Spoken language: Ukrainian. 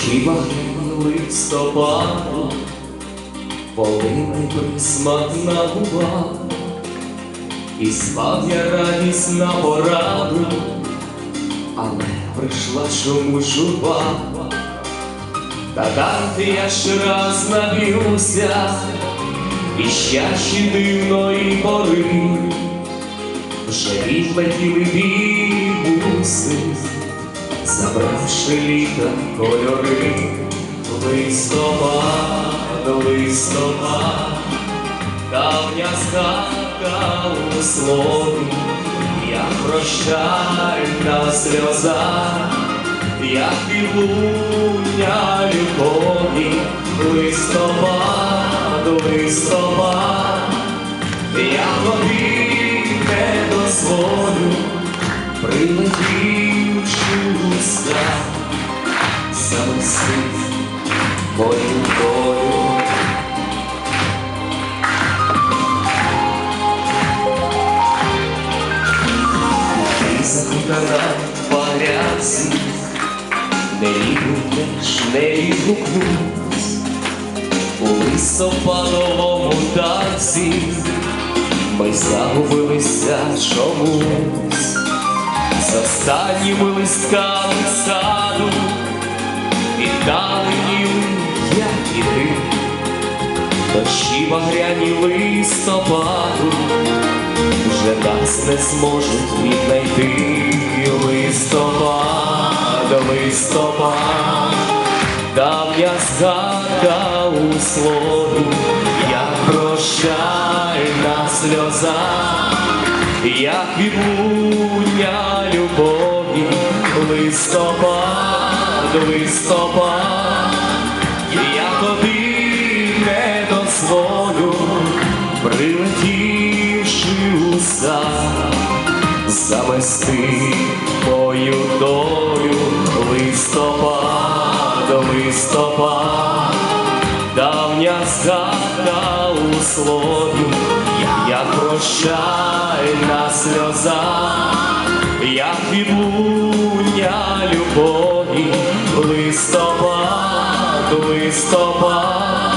Дощі листопаду, полинний присмак на губах, і спав я радість на пораду, але прийшла чому журба, та дати я ще раз наб'юся, і щащі дивної пори, вже відлетіли бігуси, забравши літа кольори, листопад, листопад, давня згадка у слові, як прощальна сльоза, як відлуння любові, листопад, листопад, я тобі не дозволю, прилетівши уста, замостив мою долю. Не відгукнеш, не відгукнусь у листопадовому танці. Ми загубилися чомусь з останніми листками саду і далеким, як і ти, дощі багряні листопаду вже нас не зможуть віднайти. Листопад, листопад, давня згадка у слові, як прощальна сльоза, як відлуння любові, листопад, листопад, я тобі не дозволю, прилетівши у сад, замести мою долю, листопад, листопад, давня згадка у слові, як прощальна сльоза, як відлуння любові, листопад, листопад.